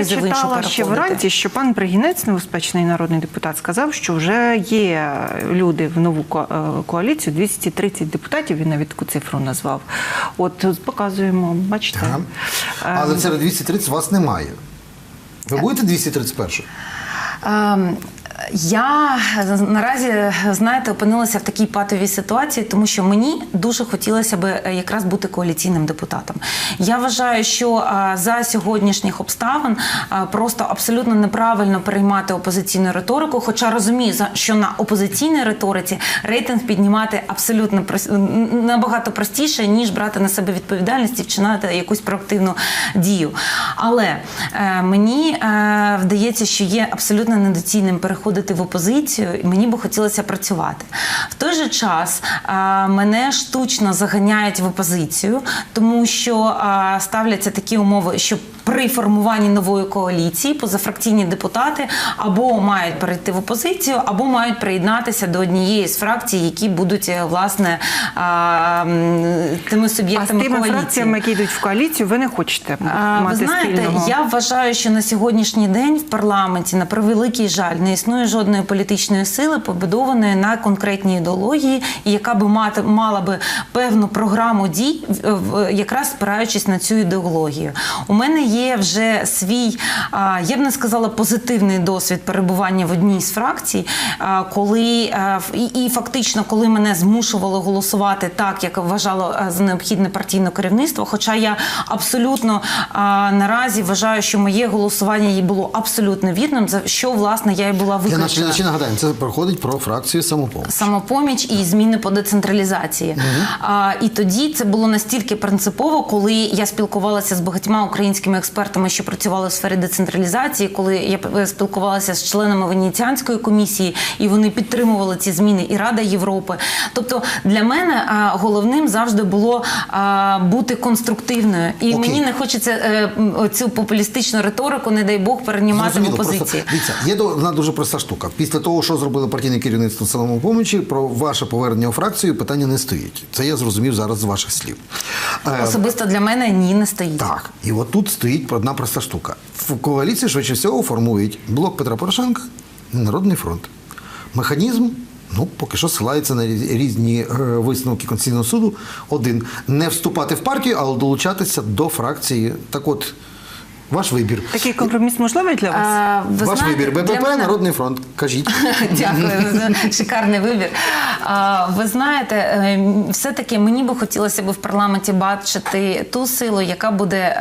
призив Я читала ще вранці, що пан Бригінець, небезпечний народний депутат, сказав, що вже є люди в нову е, коаліцію, 230 депутатів, він навіть таку цифру назвав. От показуємо, бачите. Ага. Е, Але серед 230 вас немає. Ви будете 231? Ем, Я наразі, знаєте, опинилася в такій патовій ситуації, тому що мені дуже хотілося б е, якраз бути коаліційним депутатом. Я вважаю, що е, за сьогоднішніх обставин е, просто абсолютно неправильно переймати опозиційну риторику. Хоча розумію, що на опозиційній риториці рейтинг піднімати абсолютно набагато простіше, ніж брати на себе відповідальність і вчинати якусь проактивну дію. Але мені вдається, що є абсолютно недоцільним переходити в опозицію, і мені би хотілося працювати. В той же час мене штучно заганяють в опозицію, тому що ставляться такі умови, що при формуванні нової коаліції позафракційні депутати або мають перейти в опозицію, або мають приєднатися до однієї з фракцій, які будуть е, власне тими а з суб'єктами тими коаліції. фракціями, які йдуть в коаліцію, ви не хочете А, мати Ви знаєте, спільного. я вважаю, що на сьогоднішній день в парламенті, на превеликий жаль, не існує жодної політичної сили, побудованої на конкретній ідеології, яка би мати мала би певну програму дій, якраз спираючись на цю ідеологію. У мене є вже свій, я б не сказала, позитивний досвід перебування в одній з фракцій, коли і, фактично, коли мене змушували голосувати так, як вважало а, за необхідне партійне керівництво. Хоча я абсолютно наразі вважаю, що моє голосування їй було абсолютно вірним, за що власне я і була виключена. глядачів нагадаємо, це проходить про фракцію самопоміч. Самопоміч і зміни по децентралізації. А, і тоді це було настільки принципово, коли я спілкувалася з багатьма українськими експертами, що працювали в сфері децентралізації, коли я е, спілкувалася з членами Венеціанської комісії, і вони підтримували ці зміни, і Рада Європи. Тобто для мене головним завжди було бути конструктивною. І Окей. мені не хочеться е, цю популістичну риторику, не дай Бог, переймати в опозиції. дивіться, є до- одна дуже проста штука. Після того, що зробили партійне керівництво самопомочі, про ваше повернення у фракцію питання не стоїть. Це я зрозумів зараз з ваших слів. Е, Особисто для мене ні не стоїть. Так, і от тут стоїть одна проста штука. В коаліції швидше всього формують блок Петра Порошенка Народний фронт. Механізм. Ну, поки що силається на різні е, висновки Конституційного суду. Один не вступати в партію, але долучатися до фракції. Так от, ваш вибір. Такий компроміс можливий для вас? А, ви ваш знаєте, вибір. БПП, мене- Народний фронт. Кажіть. Дякую за шикарний вибір. А, Ви знаєте, е, все-таки мені би хотілося б в парламенті бачити ту силу, яка буде.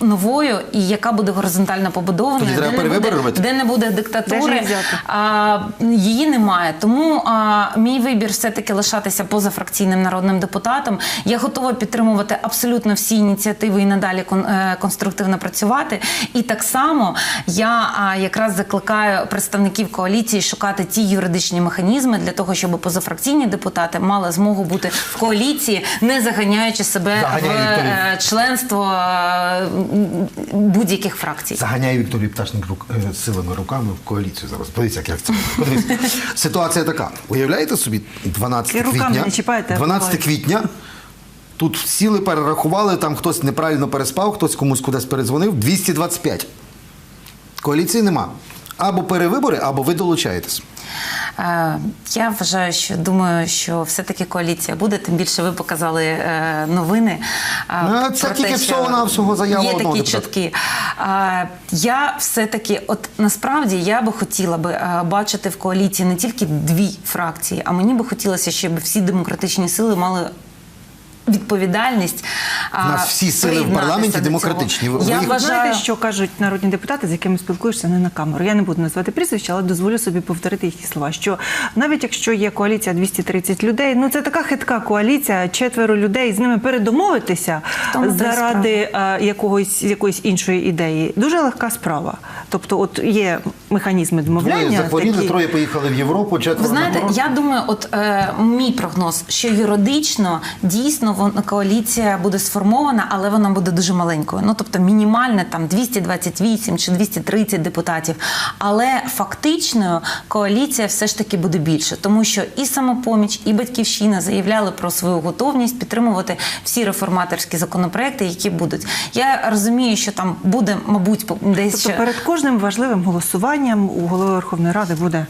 Новою і яка буде горизонтально побудованою, Тоді треба де, не буде, робити? де не буде диктатури, а, її немає. Тому а, мій вибір все-таки лишатися позафракційним народним депутатом. Я готова підтримувати абсолютно всі ініціативи і надалі кон, е, конструктивно працювати. І так само я а, якраз закликаю представників коаліції шукати ті юридичні механізми для того, щоб позафракційні депутати мали змогу бути в коаліції, не заганяючи себе Заганяє в е, членство е, будь-яких фракцій. Заганяє Вікторію Пташник рук, е, силами руками в коаліцію зараз. Подивіться, як це. Ситуація така. Уявляєте собі, 12 І руками квітня. не чіпайте, 12 квітня. Тут сіли, перерахували, там хтось неправильно переспав, хтось комусь кудись передзвонив. 225. Коаліції нема. Або перевибори, або ви долучаєтесь. Е, Я вважаю, що думаю, що все-таки коаліція буде. Тим більше ви показали е, новини. е, Ну, це про тільки те, всього заяву. заява Є одного такі депутата. чутки. Я все-таки, от насправді, я би хотіла би бачити в коаліції не тільки дві фракції, а мені би хотілося, щоб всі демократичні сили мали. Відповідальність У нас всі сили в парламенті демократичні. Ви- ви Я їх- вважаю, Знаєте, що кажуть народні депутати, з якими спілкуєшся не на камеру. Я не буду назвати прізвища, але дозволю собі повторити їхні слова. Що навіть якщо є коаліція 230 людей, ну це така хитка коаліція, четверо людей з ними передомовитися заради е, якогось якоїсь іншої ідеї. Дуже легка справа. Тобто, от є механізми Двоє домовляння. захворіли, такі- троє поїхали в Європу, Ви знаєте, я думаю, от е, мій прогноз, що юридично дійсно вон, коаліція буде сформована, але вона буде дуже маленькою. Ну тобто мінімальне там 228 чи 230 депутатів. Але фактичною коаліція все ж таки буде більше, тому що і самопоміч, і батьківщина заявляли про свою готовність підтримувати всі реформаторські законопроекти, які будуть. Я розумію, що там буде, мабуть, по- десь Тобто перед кожним важливим голосуванням у голови Верховної Ради буде.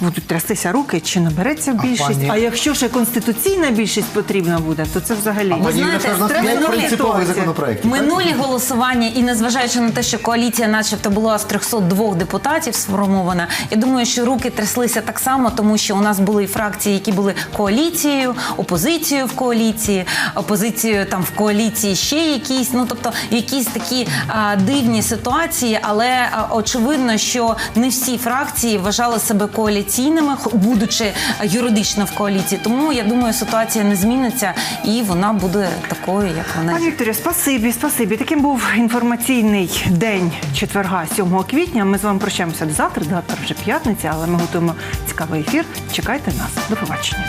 Будуть трястися руки, чи набереться більшість. пані- А якщо ще конституційна більшість потрібна буде, то це взагалі А пані Ігор, знаєте, ж у нас п'ять принципових законопроєктів. так? Минулі голосування, і незважаючи на те, що коаліція, начебто, була з 302 депутатів сформована, я думаю, що руки тряслися так само, тому що у нас були і фракції, які були коаліцією, опозицією в коаліції, опозицією там в коаліції ще якісь. Ну тобто якісь такі а, дивні ситуації, але а, очевидно, що не всі фракції вважали себе коаліційними, х- будучи юридично в коаліції. Тому я думаю, ситуація не зміниться і вона буде такою, як вона Пані. Вікторія, спасибі, спасибі. Таким був інформаційний день четверга, 7 квітня. Ми з вами прощаємося до завтра. Завтра вже п'ятниця, але ми готуємо цікавий ефір. Чекайте нас. До побачення.